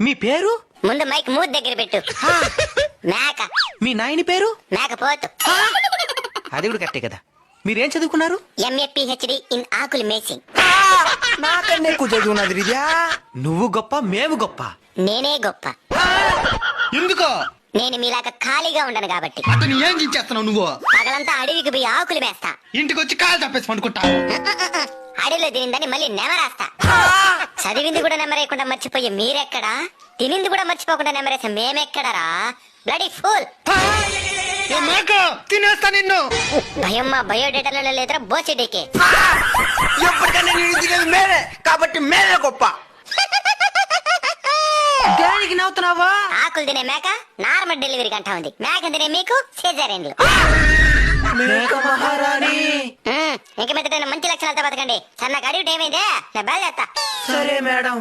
మీ పేరు? ముందు మైక్ మూతి దగ్గర పెట్టు. మేక. మీ నాయని పేరు? మేకపోతు. అది కూడా కరెక్టే కదా. మీరేం చదువుకున్నారు? ఎంఏ పిహెచ్డి ఇన్ ఆకులు మేసింగ్ నాకన్నా ఎక్కువ చదువున్నది రిజా నువ్వు గొప్ప మేము గొప్ప. నేనే గొప్ప. ఎందుకో? నేను మీలాగా ఖాళీగా ఉండను కాబట్టి. అతను ఏం గించేస్తున్నావు నువ్వు? పగలంతా అడవికి పోయి ఆకులు వేస్తా ఇంటికి వచ్చి కాలు తప్పేసి పండుకుంటా. అడవిలో తినిందని మళ్ళీ నెమరాస్తా. చదివింది కూడా నెమరేయకుండా మర్చిపోయి మీరెక్కడా? తినింది కూడా మర్చిపోకుండా నెమరేసే మేమెక్కడరా? బ్లడీ ఫుల్ తినేస్తా నిన్ను. భయం మా బయోడేటాలలో లేదురా బోచెడేకే ఎప్పటికైనా నేను తినేది మేమే కాబట్టి మేమే గొప్ప. దానికి నవ్వుతున్నావా? ఆకులు తినే మేక నార్మల్ డెలివరీ గంట ఉంది. మేక తినే మీకు సిజరేన్లు మేక మహారాణి. ఇంక మీద మంచి లక్షణాలతో బతకండి. సార్ నాకు అడిగి ఏమైందే? నేను బయలుదేస్తా సరే మేడం.